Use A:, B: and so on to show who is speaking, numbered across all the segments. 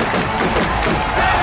A: เ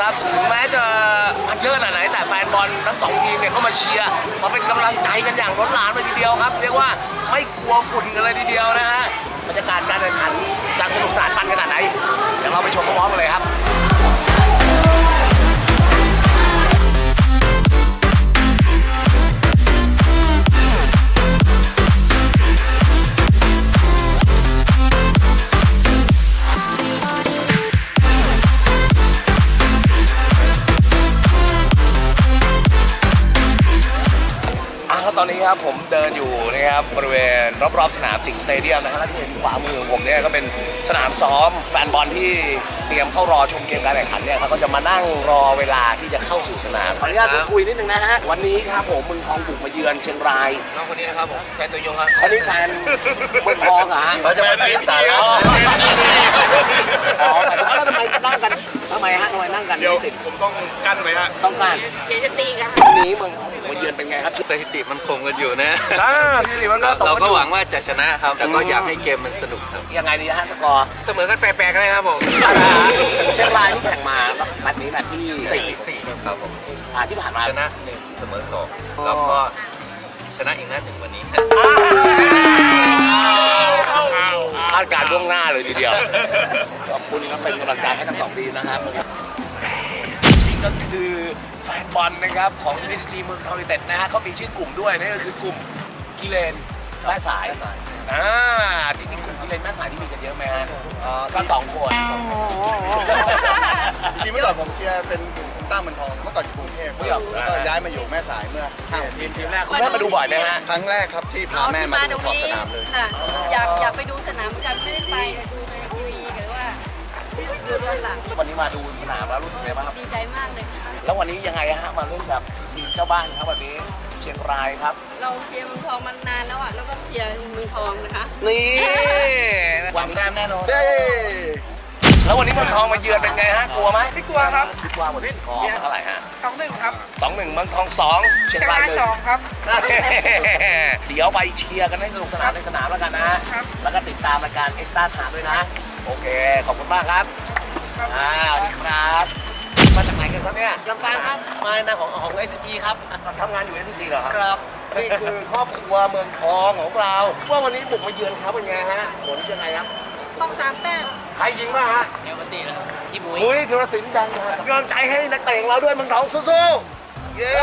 A: ครับแม้จะมันเยอะขนาดไหนแต่แฟนบอลทั้งสองทีมเนี่ยก็มาเชียร์มาเป็นกำลังใจกันอย่างล้นหลามเลยทีเดียวครับ เรียกว่าไม่กลัวฝุ่นกันเลยทีเดียวนะฮะบรรยากาศการแข่งขันจะสนุกสนานมันขนาดไหนเดี๋ยวเราไปชมพร้อมๆกันเลยครับ เดินอยู่นะครับบริเวณรอบๆสนามสิงห์สเตเดียมนะครับและที่เห็นขวามือของผมเนี่ยก็เป็นสนามซ้อมแฟนบอลที่เตรียมเข้ารอชมเกมการแข่งขันเนี่ยเขาก็จะมานั่งรอเวลาที่จะเข้าสู่สนามขออนุญาตพูดคุยนิดนึงนะฮะวันนี้ครับผมเมืองทองบุกมาเยือนเชียงราย
B: น้องคนนี้นะครับผมแฟนตัวยงครับ
A: คนนี้แฟนเมืองทองเหรอฮะ
B: เขาจะมาปีนสายแล้ว
A: อ๋อแล้วทำไมนั่งกันทำไมฮะทำไมนั่งกัน
B: เดี๋ยว
A: ไม่ติด
B: ผมต้องกั้นไว้ฮะ
A: ต้องการ
C: เดี๋ยวจะตีกัน
A: วั นนี้เมืองทองบุกมาเยือนเป็นไงครับ
D: สถิติมันคงกันอยู่นะ
A: อ่าพี่หลีมันก็ต
D: เรา
A: น
D: ก็
A: อยู่
D: หวังว่าจะชนะครับ แต่ก็อยากให้เกมมันสนุกครับ
A: ยังไงดีฮะสกอร์
B: เสมอกันแปลกๆกันเลยครับผม
A: เชียงรายที่แข่งมาแมตช์นี้แมตช์ที่สี่
D: สี่ครับผม
A: อ่าที่ผ่านมา
D: ชนะหนึ่งเสมอสองแล้วก็ชนะอีกนัดหนึ่งวันนี้
A: คาดการณ์ล่วงหน้าเลยทีเดียว ขอบคุณครับเป็นกำลังใจให้ทั้งสองทีมนะครับนี่ก็คือ แฟนบอลนะครับของ SG เมืองทองยูไนเต็ดนะฮะเขามีชื่อกลุ่มด้วยนั่นก็คือกลุ่มกิเลนแม่สายอ่าจริงๆกลุ่มกิเลนแม่สายที่มีกันเยอะไหมฮะก็สองคน
E: จริงๆเมื่อก่อนผมเชียร์เป็นกลุ่มคุณตั้งเมืองทองเมื่อก่อนอยู่กรุงเทพครับแล้วก็ย้ายมาอยู่แม่สายเมื่อห้าหกปีที่แล้ว
A: คุณแม่มาดูบ่อยไหมฮะ
E: ครั้งแรกครับที่พาแม่มาดูขอบสนามเลย
C: ค่ะอยากอยากไปดูสนามเหมือนกันไม่ได้ไปดูในทีวีหรือว่าดูย้อนหลัง
A: วันนี้ มาดูสนามแล้วรู้สึกไงบ้างครับ
C: ดีใจมากเลยค่ะ
A: แล้ววันนี้ยังไงฮะมาเล่นกับทีมเจ้าบ้านครับวันนี้เชียงรายครับ
C: เราเชียร์เมืองทองมานานแล้วอะแล้วก็เชียร์เมืองทองนะคะ
A: นี่
E: หวังแต้มแน่นอน
A: แล้ววันนี้เมืองทองมาเยือนเป็นไงฮะกลัวไหม
F: ไม่กลัวครับ
A: ไม่กลัวหมดที่ขอเท่าไหร่ฮะ
F: สองหนึ่งครับ
A: สองหนึ่งเมืองทองสองเชียง
F: เชียงายย
A: รารหนึ่
F: สองครับ
A: เดี๋ยวไปเชียร์กันให้สนุกสนานในสนามแล้วกันนะฮะ
F: ครับ
A: แล้วก็ติดตามรายการเอ็กซ์ต้าถามด้วยนะ โอเค ขอบคุณมากครับ อ่าสวัสดีครับ มาจากไหนกันครับเนี่ย
E: ลำปางครับ
A: มาในของของ s อ g ครับ ทำงานอยู่ s อ g เหรอครับครับ นี่คือครอบครัวเมืองทองของเรา ว่าวันนี้บุกมาเยือนครับเป็นไงฮะ ผลยังไงครับ
C: ต้องสามแต้ม
A: ใครยิงบ้างฮะ
D: เอลตีแล้วที่บุ้ย
A: มุ้ยธีรศิลป์ดังครับกำลังใจให้นักเตะของเราด้วยเมืองทองสู้ๆ เย้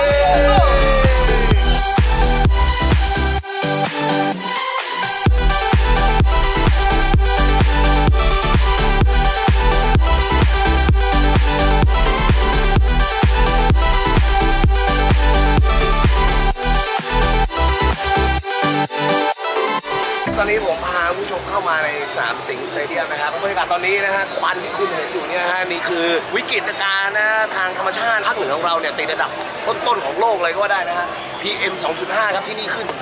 A: าในสามสิงสเตเดียมนะครับบรรยากาศตอนนี้นะฮะควันที่คุณเห็นอยู่เนี่ยฮะนี่คือวิกฤตการณ์นะทางธรรมชาติภาคเหนือของเราเนี่ยติดระดับต้นๆของโลกเลยก็ว่าได้นะฮะ PM 2.5 ครับที่นี่ขึ้นถึง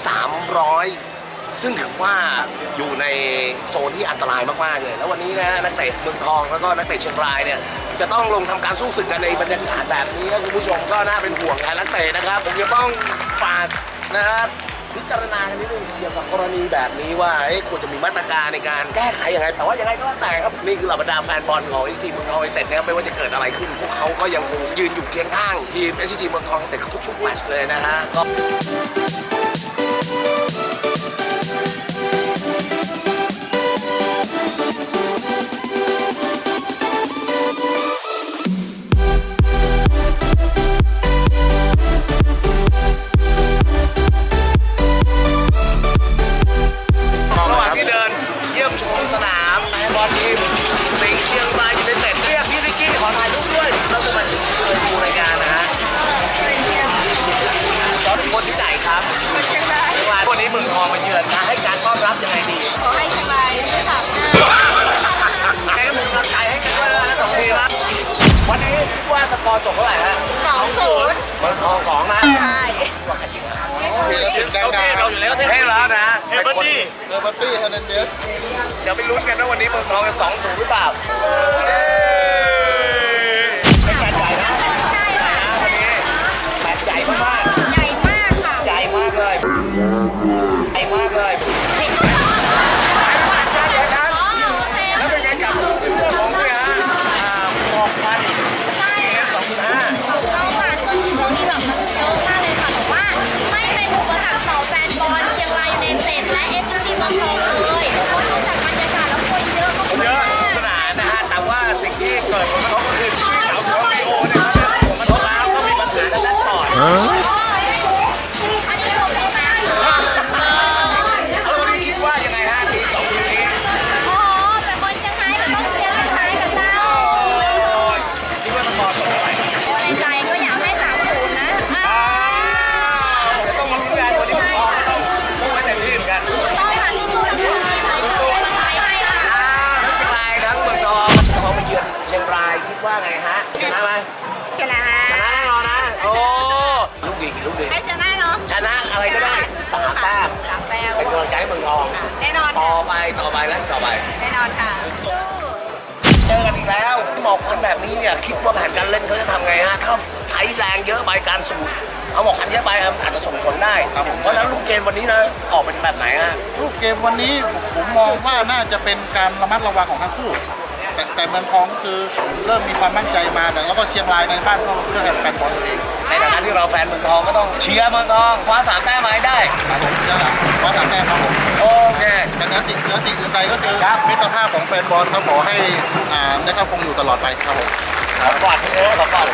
A: 300ซึ่งถือว่าอยู่ในโซนที่อันตรายมากๆเลย แล้ววันนี้นะนักเตะเมืองทองแล้วก็นักเตะเชียงรายเนี่ยจะต้องลงทำการสู้ศึกกันในบรรยากาศแบบนี้นะคุณผู้ชมก็น่าเป็นห่วงแทนนักเตะนะครับผมจะต้องฝากนะครับ พิจารณากันนิดนึงเกี่ยวกับกรณีแบบนี้ว่าเอ๊ะควรจะมีมาตรการในการแก้ไขยังไง แต่ว่ายังไงก็แล้วแต่ครับ นี่คือเหล่าบรรดาแฟนบอลของเอซีเมืองทองยูไนเต็ดนะครับไม่ว่าจะเกิดอะไรขึ้น พวกเขาก็ยังคงยืนอยู่เคียงข้างทีมเอซีเมืองทองยูไนเต็ดทุกๆแมตช์เลยนะฮะ ย์เมืองทองสองนะ
C: ใช่
A: ว่าใครจริงอะ
E: ทีละสิบแดงดา
B: เราอยู่แล้วเท่
A: ให้แล้วนะเป็นคน
E: เดอร์บัตตี้เฮอร์นันเดส
A: เดี๋ยวไปลุ้นกันว่าวันนี้เมืองทองจะสองศูนย์หรือเปล่า เป็นกำ
C: ลังใจให้
A: เมืองทองแน่นอนต่อไปต่อไปแล้วต่อไป
C: แน่นอนค่ะ
A: เจอกันอีกแล้วหมอกควันแบบนี้เนี่ยคิดว่าแผนการเล่นเขาจะทำไงฮะถ้าใช้แรงเยอะไปการสูดเอาหมอกควันเยอะไปอาจจะส่งผลได้
E: ครับผม
A: เพราะฉะนั้นลูกเกมวันนี้นะออกเป็นแบบไหนฮะ
E: รูปเกมวันนี้ผมมองว่าน่าจะเป็นการระมัดระวังของทั้งคู่ แต่แต่เมืองทองก็คือเริ่มมีความมั่นใจมาแล้วก็เชียงรายในบ้านก็เลือกให้แฟนบอลตัวเอง
A: ในฐานะที่เราแฟนเมืองทองก็ต้องเชียร์เมืองทองคว้าสามแต้มมาให้ได้
E: ครับผมเชียร์หลังเพราะทำแต้มครับผม
A: โอเค
E: แต่เนื้อสิ่งเนื้อสิ่งอื่นใดก็คือ
A: ครับ
E: มิตรภาพของแฟนบอลเขาขอให้อ่าได้เข้าคงอยู่ตลอดไปครับผม
A: ขอกอดพี่เอ๋ขอกอด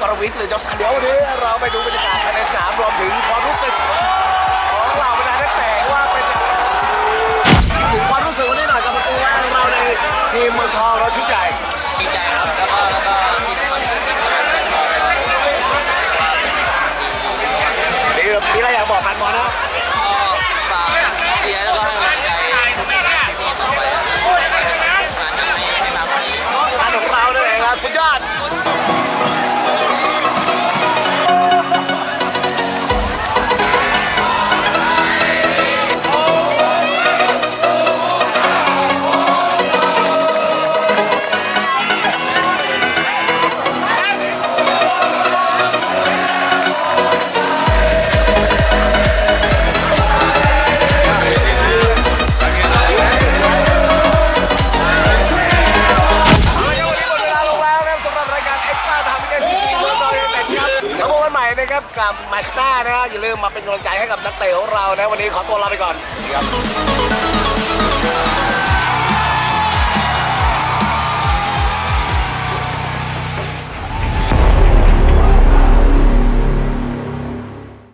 A: กรวิทย์หรือเจ้าสันเดี๋ยววันนี้เราไปดูบรรยากาศภายในสนามรวมถึงความรู้สึกของเราบรรดานักเตะว่าเป็นอย่างไรถึงความรู้สึกวันนี้หน่อยกับประตูแรกของเราในทีมเมืองทองเราชุดใหญ่
B: ดีใจครับ แล้ว
A: พบกัน
B: ใหม่นะ
A: ครับกับมาชต้านะอย่าลืมมาเป็นกำลังใจให้กับนักเตะของเรานะวันนี้ขอตัวลาไปก่อนสวัครับ